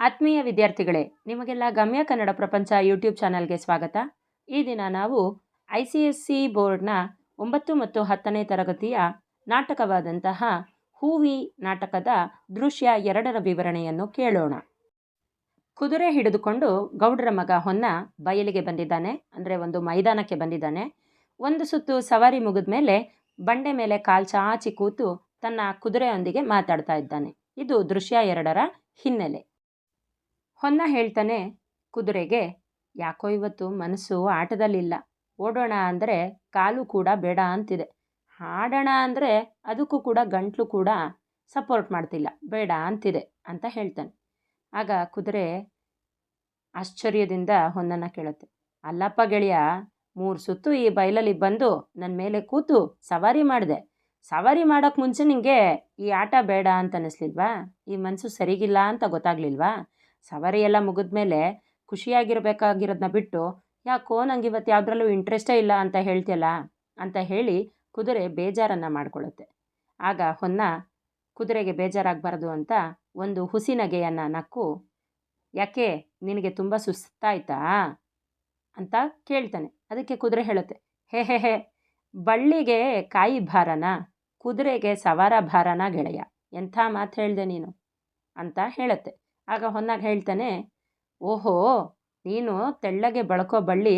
ಆತ್ಮೀಯ ವಿದ್ಯಾರ್ಥಿಗಳೇ, ನಿಮಗೆಲ್ಲ ಗಮ್ಯ ಕನ್ನಡ ಪ್ರಪಂಚ ಯೂಟ್ಯೂಬ್ ಚಾನಲ್ಗೆ ಸ್ವಾಗತ. ಈ ದಿನ ನಾವು ಐ ಸಿ ಎಸ್ ಸಿ ಬೋರ್ಡ್ನ ಒಂಬತ್ತು ಮತ್ತು ಹತ್ತನೇ ತರಗತಿಯ ನಾಟಕವಾದಂತಹ ಹೂವಿ ನಾಟಕದ ದೃಶ್ಯ ಎರಡರ ವಿವರಣೆಯನ್ನು ಕೇಳೋಣ. ಕುದುರೆ ಹಿಡಿದುಕೊಂಡು ಗೌಡರ ಮಗ ಹೊನ್ನ ಬಯಲಿಗೆ ಬಂದಿದ್ದಾನೆ, ಅಂದರೆ ಒಂದು ಮೈದಾನಕ್ಕೆ ಬಂದಿದ್ದಾನೆ. ಒಂದು ಸುತ್ತು ಸವಾರಿ ಮುಗಿದ ಮೇಲೆ ಬಂಡೆ ಮೇಲೆ ಕಾಲ್ ಚಾಚಿ ಕೂತು ತನ್ನ ಕುದುರೆಯೊಂದಿಗೆ ಮಾತಾಡ್ತಾ ಇದ್ದಾನೆ. ಇದು ದೃಶ್ಯ ಎರಡರ ಹಿನ್ನೆಲೆ. ಹೊನ್ನ ಹೇಳ್ತಾನೆ, ಕುದುರೆಗೆ ಯಾಕೋ ಇವತ್ತು ಮನಸ್ಸು ಆಟದಲ್ಲಿಲ್ಲ. ಓಡೋಣ ಅಂದರೆ ಕಾಲು ಕೂಡ ಬೇಡ ಅಂತಿದೆ. ಹಾಡೋಣ ಅಂದರೆ ಅದಕ್ಕೂ ಕೂಡ ಗಂಟ್ಲು ಕೂಡ ಸಪೋರ್ಟ್ ಮಾಡ್ತಿಲ್ಲ. ಬೇಡ ಅಂತಿದೆ ಅಂತ ಹೇಳ್ತಾನೆ. ಆಗ ಕುದುರೆ ಆಶ್ಚರ್ಯದಿಂದ ಹೊನ್ನನ ಕೇಳುತ್ತೆ. ಅಲ್ಲಪ್ಪ ಗೆಳೆಯ, ಮೂರು ಸುತ್ತು ಈ ಬಯಲಲ್ಲಿ ಬಂದು ನನ್ನ ಮೇಲೆ ಕೂತು ಸವಾರಿ ಮಾಡಿದೆ. ಸವಾರಿ ಮಾಡೋಕ್ಕೆ ಮುಂಚೆ ನಿನಗೆ ಈ ಆಟ ಬೇಡ ಅಂತ ಅನ್ನಿಸ್ಲಿಲ್ವಾ ಈ ಮನಸ್ಸು ಸರಿಗಿಲ್ಲ ಅಂತ ಗೊತ್ತಾಗ್ಲಿಲ್ವಾ? ಸವಾರಿ ಎಲ್ಲ ಮುಗಿದ್ಮೇಲೆ ಖುಷಿಯಾಗಿರಬೇಕಾಗಿರೋದನ್ನ ಬಿಟ್ಟು, ಯಾಕೋ ನಂಗೆ ಇವತ್ತು ಯಾವುದ್ರಲ್ಲೂ ಇಂಟ್ರೆಸ್ಟೇ ಇಲ್ಲ ಅಂತ ಹೇಳ್ತಿಯಲ್ಲ? ಅಂತ ಹೇಳಿ ಕುದುರೆ ಬೇಜಾರನ್ನು ಮಾಡ್ಕೊಳ್ಳುತ್ತೆ. ಆಗ ಹೊನ್ನ, ಕುದುರೆಗೆ ಬೇಜಾರಾಗಬಾರ್ದು ಅಂತ ಒಂದು ಹುಸಿ ನಗೆಯನ್ನು ನಕ್ಕು, ಯಾಕೆ? ನಿನಗೆ ತುಂಬ ಸುಸ್ತಾಯ್ತಾ? ಅಂತ ಕೇಳ್ತಾನೆ. ಅದಕ್ಕೆ ಕುದುರೆ ಹೇಳುತ್ತೆ, ಹೇ ಹೇ ಹೇ, ಬಳ್ಳಿಗೆ ಕಾಯಿ ಭಾರನ? ಕುದುರೆಗೆ ಸವಾರ ಭಾರನ ಗೆಳೆಯ? ಎಂಥ ಮಾತು ಹೇಳಿದೆ ನೀನು? ಅಂತ ಹೇಳುತ್ತೆ. ಆಗ ಹೊನ್ನಾಗ ಹೇಳ್ತಾನೆ, ಓಹೋ, ನೀನು ತೆಳ್ಳಗೆ ಬಳಕೋ ಬಳ್ಳಿ,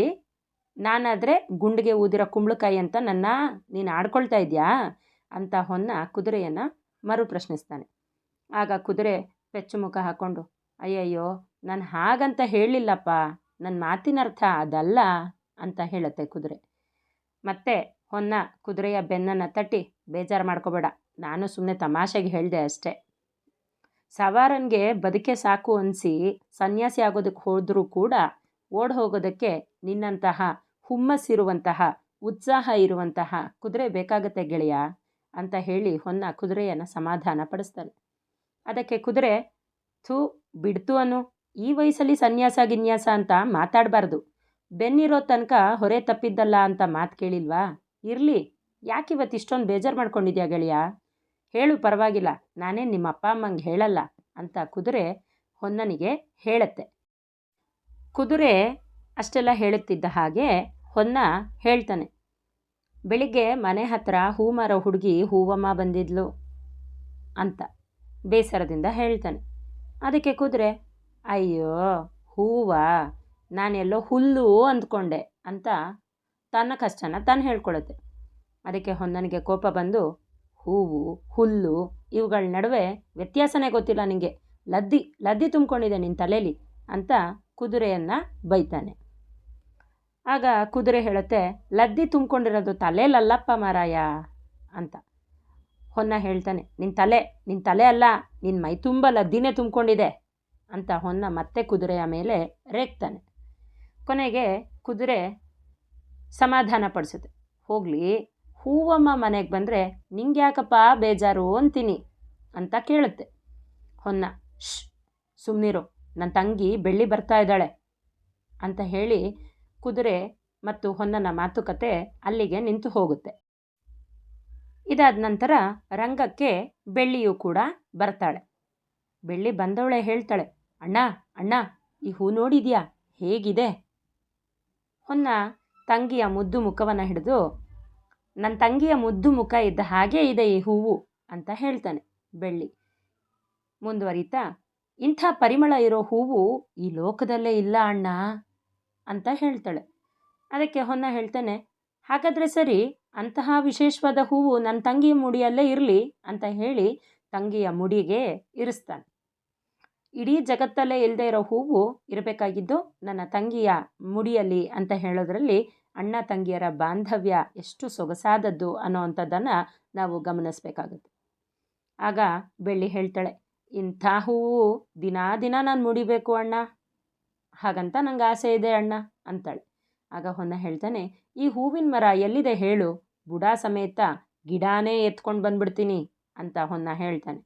ನಾನಾದರೆ ಗುಂಡಿಗೆ ಊದಿರೋ ಕುಂಬಳಕಾಯಿ ಅಂತ ನನ್ನ, ನೀನು ಆಡ್ಕೊಳ್ತಾ ಇದೆಯಾ? ಅಂತ ಹೊನ್ನ ಕುದುರೆಯನ್ನು ಮರು ಪ್ರಶ್ನಿಸ್ತಾನೆ ಆಗ ಕುದುರೆ ಪೆಚ್ಚು ಮುಖ ಹಾಕ್ಕೊಂಡು ಅಯ್ಯಯ್ಯೋ, ನಾನು ಹಾಗಂತ ಹೇಳಿಲ್ಲಪ್ಪ ನನ್ನ ಮಾತಿನ ಅರ್ಥ ಅದಲ್ಲ ಅಂತ ಹೇಳುತ್ತೆ ಕುದುರೆ. ಮತ್ತೆ ಹೊನ್ನ ಕುದುರೆಯ ಬೆನ್ನನ್ನು ತಟ್ಟಿ ಬೇಜಾರು ಮಾಡ್ಕೋಬೇಡ, ನಾನು ಸುಮ್ಮನೆ ತಮಾಷೆಗೆ ಹೇಳಿದೆ ಅಷ್ಟೇ. ಸವಾರನಿಗೆ ಬದುಕೆ ಸಾಕು ಅನಿಸಿ ಸನ್ಯಾಸಿ ಆಗೋದಕ್ಕೆ ಹೋದರೂ ಕೂಡ ಓಡ್ ಹೋಗೋದಕ್ಕೆ ನಿನ್ನಂತಹ ಹುಮ್ಮಸ್ಸಿರುವಂತಹ, ಉತ್ಸಾಹ ಇರುವಂತಹ ಕುದುರೆ ಬೇಕಾಗತ್ತೆ ಗೆಳೆಯ ಅಂತ ಹೇಳಿ ಹೊನ್ನ ಕುದುರೆಯನ್ನು ಸಮಾಧಾನ ಪಡಿಸ್ತಾನೆ ಅದಕ್ಕೆ ಕುದುರೆ, ಥೂ, ಬಿಡ್ತು ಅನು, ಈ ವಯಸ್ಸಲ್ಲಿ ಸನ್ಯಾಸ ಗಿನ್ಯಾಸ ಅಂತ ಮಾತಾಡಬಾರ್ದು. ಬೆನ್ನಿರೋ ತನಕ ಹೊರೆ ತಪ್ಪಿದ್ದಲ್ಲ ಅಂತ ಮಾತು ಕೇಳಿಲ್ವಾ? ಇರಲಿ ಯಾಕೆ ಇವತ್ತು ಇಷ್ಟೊಂದು ಬೇಜಾರು ಮಾಡ್ಕೊಂಡಿದ್ಯಾ ಗೆಳೆಯ? ಹೇಳು, ಪರವಾಗಿಲ್ಲ. ನಾನೇ ನಿಮ್ಮ ಅಪ್ಪ ಅಮ್ಮಂಗೆ ಹೇಳಲ್ಲ ಅಂತ ಕುದುರೆ ಹೊನ್ನನಿಗೆ ಹೇಳತ್ತೆ. ಕುದುರೆ ಅಷ್ಟೆಲ್ಲ ಹೇಳುತ್ತಿದ್ದ ಹಾಗೆ ಹೊನ್ನ ಹೇಳ್ತಾನೆ. ಬೆಳಿಗ್ಗೆ ಮನೆ ಹತ್ರ ಹೂ ಮಾರೋ ಹುಡುಗಿ ಹೂವಮ್ಮ ಬಂದಿದ್ಲು ಅಂತ ಬೇಸರದಿಂದ ಹೇಳ್ತಾನೆ. ಅದಕ್ಕೆ ಕುದುರೆ, ಅಯ್ಯೋ, ಹೂವ, ನಾನೆಲ್ಲೋ ಹುಲ್ಲು ಅಂದ್ಕೊಂಡೆ ಅಂತ ತನ್ನ ಕಷ್ಟನ ತಾನು ಹೇಳ್ಕೊಳತ್ತೆ. ಅದಕ್ಕೆ ಹೊನ್ನನಿಗೆ ಕೋಪ ಬಂದು ಹೂವು, ಹುಲ್ಲು ಇವುಗಳ ನಡುವೆ ವ್ಯತ್ಯಾಸನೇ ಗೊತ್ತಿಲ್ಲ ನಿನಗೆ ಲದ್ದಿ ಲದ್ದಿ ತುಂಬಿಕೊಂಡಿದೆ ನಿನ್ನ ತಲೆಯಲ್ಲಿ ಅಂತ ಕುದುರೆಯನ್ನು ಬೈತಾನೆ. ಆಗ ಕುದುರೆ ಹೇಳುತ್ತೆ, ಲದ್ದಿ ತುಂಬಿಕೊಂಡಿರೋದು ತಲೆಯಲ್ಲಲ್ಲಪ್ಪ ಮಾರಾಯ ಅಂತ. ಹೊನ್ನ ಹೇಳ್ತಾನೆ ನಿನ್ನ ತಲೆ ನಿನ್ನ ತಲೆ ಅಲ್ಲ ನಿನ್ನ ಮೈ ತುಂಬ ಲದ್ದಿನೇ ತುಂಬಿಕೊಂಡಿದೆ ಅಂತ ಹೊನ್ನ ಮತ್ತೆ ಕುದುರೆಯ ಮೇಲೆ ರೇಗ್ತಾನೆ. ಕೊನೆಗೆ ಕುದುರೆ ಸಮಾಧಾನ ಪಡಿಸುತ್ತೆ ಹೋಗಲಿ ಹೂವಮ್ಮ ಮನೆಗೆ ಬಂದರೆ ನಿಂಗೆ ಯಾಕಪ್ಪ ಬೇಜಾರು ಅಂತೀನಿ ಅಂತ ಕೇಳುತ್ತೆ. ಹೊನ್ನ ಶ್ ಸುಮ್ಮನಿರು ನನ್ನ ತಂಗಿ ಬೆಳ್ಳಿ ಬರ್ತಾ ಇದ್ದಾಳೆ ಅಂತ ಹೇಳಿ ಕುದುರೆ ಮತ್ತು ಹೊನ್ನನ ಮಾತುಕತೆ ಅಲ್ಲಿಗೆ ನಿಂತು ಹೋಗುತ್ತೆ. ಇದಾದ ನಂತರ ರಂಗಕ್ಕೆ ಬೆಳ್ಳಿಯೂ ಕೂಡ ಬರ್ತಾಳೆ. ಬೆಳ್ಳಿ ಬಂದವಳೆ ಹೇಳ್ತಾಳೆ, ಅಣ್ಣ ಅಣ್ಣ, ಈ ಹೂ ನೋಡಿದ್ಯಾ? ಹೇಗಿದೆ? ಹೊನ್ನ ತಂಗಿಯ ಮುದ್ದು ಮುಖವನ್ನು ಹಿಡಿದು ನನ್ನ ತಂಗಿಯ ಮುದ್ದು ಮುಖ ಇದ್ದ ಹಾಗೆ ಇದೆ ಈ ಹೂವು ಅಂತ ಹೇಳ್ತಾನೆ ಬೆಳ್ಳಿ. ಮುಂದುವರಿತಾ, ಇಂಥ ಪರಿಮಳ ಇರೋ ಹೂವು ಈ ಲೋಕದಲ್ಲೇ ಇಲ್ಲ ಅಣ್ಣ ಅಂತ ಹೇಳ್ತಾಳೆ. ಅದಕ್ಕೆ ಹೊನ್ನ ಹೇಳ್ತಾನೆ, ಹಾಗಾದರೆ ಸರಿ, ಅಂತಹ ವಿಶೇಷವಾದ ಹೂವು ನನ್ನ ತಂಗಿಯ ಮುಡಿಯಲ್ಲೇ ಇರಲಿ ಅಂತ ಹೇಳಿ ತಂಗಿಯ ಮುಡಿಗೆ ಇರಿಸ್ತಾನೆ. ಇಡೀ ಜಗತ್ತಲ್ಲೇ ಇಲ್ಲದೆ ಇರೋ ಹೂವು ಇರಬೇಕಾಗಿದ್ದು ನನ್ನ ತಂಗಿಯ ಮುಡಿಯಲ್ಲಿ ಅಂತ ಹೇಳೋದ್ರಲ್ಲಿ ಅಣ್ಣ ತಂಗಿಯರ ಬಾಂಧವ್ಯ ಎಷ್ಟು ಸೊಗಸಾದದ್ದು ಅನ್ನೋವಂಥದ್ದನ್ನು ನಾವು ಗಮನಿಸಬೇಕಾಗುತ್ತೆ. ಆಗ ಬೆಳ್ಳಿ ಹೇಳ್ತಾಳೆ, ಇಂಥ ಹೂವು ದಿನಾ ದಿನ ನಾನು ಮುಡಿಬೇಕು ಅಣ್ಣ. ಹಾಗಂತ ನಂಗೆ ಆಸೆ ಇದೆ ಅಣ್ಣ ಅಂತಾಳೆ. ಆಗ ಹೊನ್ನ ಹೇಳ್ತಾನೆ, ಈ ಹೂವಿನ ಮರ ಎಲ್ಲಿದೆ ಹೇಳು, ಬುಡ ಸಮೇತ ಗಿಡನೇ ಎತ್ಕೊಂಡು ಬಂದ್ಬಿಡ್ತೀನಿ ಅಂತ ಹೊನ್ನ ಹೇಳ್ತಾನೆ.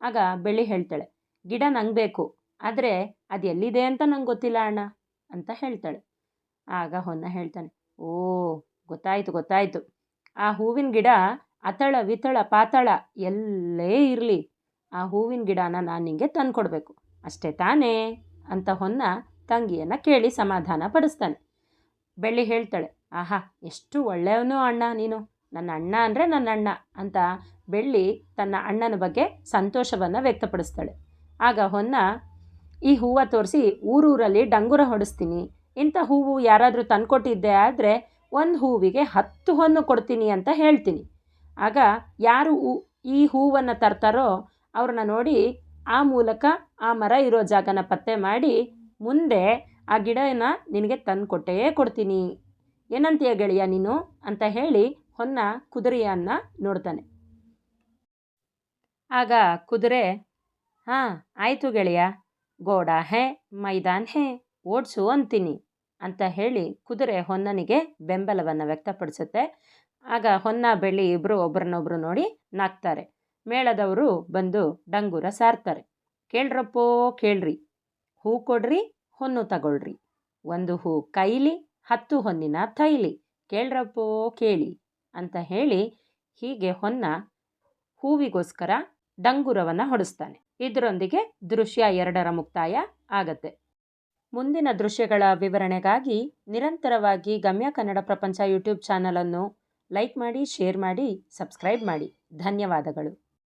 ಆಗ ಬೆಳ್ಳಿ ಹೇಳ್ತಾಳೆ, ಗಿಡ ನಂಗೆ ಬೇಕು, ಆದರೆ ಅದು ಎಲ್ಲಿದೆ ಅಂತ ನಂಗೆ ಗೊತ್ತಿಲ್ಲ ಅಣ್ಣ ಅಂತ ಹೇಳ್ತಾಳೆ. ಆಗ ಹೊನ್ನ ಹೇಳ್ತಾನೆ ಓ, ಗೊತ್ತಾಯ್ತು ಗೊತ್ತಾಯ್ತು. ಆ ಹೂವಿನ ಗಿಡ ಅತಳ ವಿತಳ ಪಾತಳ ಎಲ್ಲೇ ಇರಲಿ. ಆ ಹೂವಿನ ಗಿಡನ ನಾನು ನಿಂಗೆ ತಂದ್ಕೊಡ್ಬೇಕು. ಅಷ್ಟೇ ತಾನೇ ಅಂತ ಹೊನ್ನ ತಂಗಿಯನ್ನು ಕೇಳಿ ಸಮಾಧಾನ ಪಡಿಸ್ತಾನೆ. ಬೆಳ್ಳಿ ಹೇಳ್ತಾಳೆ, ಆಹಾ, ಎಷ್ಟು ಒಳ್ಳೆಯವನು ಅಣ್ಣ ನೀನು. ನನ್ನ ಅಣ್ಣ ಅಂದರೆ ನನ್ನ ಅಣ್ಣ ಅಂತ ಬೆಳ್ಳಿ ತನ್ನ ಅಣ್ಣನ ಬಗ್ಗೆ ಸಂತೋಷವನ್ನು ವ್ಯಕ್ತಪಡಿಸ್ತಾಳೆ. ಆಗ ಹೊನ್ನ, ಈ ಹೂವು ತೋರಿಸಿ ಊರೂರಲ್ಲಿ ಡಂಗುರ ಹೊಡಿಸ್ತೀನಿ. ಇಂಥ ಹೂವು ಯಾರಾದರೂ ತಂದುಕೊಟ್ಟಿದ್ದೆ ಆದರೆ ಒಂದು ಹೂವಿಗೆ ಹತ್ತು ಹೊನ್ನು ಕೊಡ್ತೀನಿ ಅಂತ ಹೇಳ್ತೀನಿ. ಆಗ ಯಾರು ಈ ಹೂವನ್ನು ತರ್ತಾರೋ ಅವ್ರನ್ನ ನೋಡಿ ಆ ಮೂಲಕ ಆ ಮರ ಇರೋ ಜಾಗನ ಪತ್ತೆ ಮಾಡಿ ಮುಂದೆ ಆ ಗಿಡನ ನಿನಗೆ ತಂದುಕೊಟ್ಟೇ ಕೊಡ್ತೀನಿ. ಏನಂತೀಯ ಗೆಳೆಯ ನೀನು? ಅಂತ ಹೇಳಿ ಹೊನ್ನ ಕುದುರೆಯನ್ನು ನೋಡ್ತಾನೆ. ಆಗ ಕುದುರೆ, ಹಾಂ, ಆಯಿತು ಗೆಳೆಯ. ಗೋಡ ಹೇ, ಮೈದಾನ್ ಹೇ, ಓಡಿಸು ಅಂತೀನಿ. ಅಂತ ಹೇಳಿ ಕುದುರೆ ಹೊನ್ನನಿಗೆ ಬೆಂಬಲವನ್ನು ವ್ಯಕ್ತಪಡಿಸುತ್ತೆ. ಆಗ ಹೊನ್ನ ಬೆಳ್ಳಿ ಇಬ್ಬರು ಒಬ್ರನ್ನೊಬ್ರು ನೋಡಿ ನಾಕ್ತಾರೆ. ಮೇಳದವರು ಬಂದು ಡಂಗೂರ ಸಾರ್ತಾರೆ. ಕೇಳ್ರಪ್ಪೋ, ಕೇಳ್ರಿ. ಹೂ ಕೊಡ್ರಿ, ಹೊನ್ನು ತಗೊಳ್ರಿ. ಒಂದು ಹೂ ಕೈಲಿ ಹತ್ತು ಹೊನ್ನಿನ ತೈಲಿ ಕೇಳ್ರಪ್ಪೋ, ಕೇಳಿ ಅಂತ ಹೇಳಿ ಹೀಗೆ ಹೊನ್ನ ಹೂವಿಗೋಸ್ಕರ ಡಂಗುರವನ್ನು ಹೊಡಿಸ್ತಾನೆ. ಇದರೊಂದಿಗೆ ದೃಶ್ಯ ಎರಡರ ಮುಕ್ತಾಯ ಆಗತ್ತೆ. ಮುಂದಿನ ದೃಶ್ಯಗಳ ವಿವರಣೆಗಾಗಿ ನಿರಂತರವಾಗಿ ಗಮ್ಯ ಕನ್ನಡ ಪ್ರಪಂಚ ಯೂಟ್ಯೂಬ್ ಚಾನಲನ್ನು ಲೈಕ್ ಮಾಡಿ, ಶೇರ್ ಮಾಡಿ, ಸಬ್ಸ್ಕ್ರೈಬ್ ಮಾಡಿ. ಧನ್ಯವಾದಗಳು.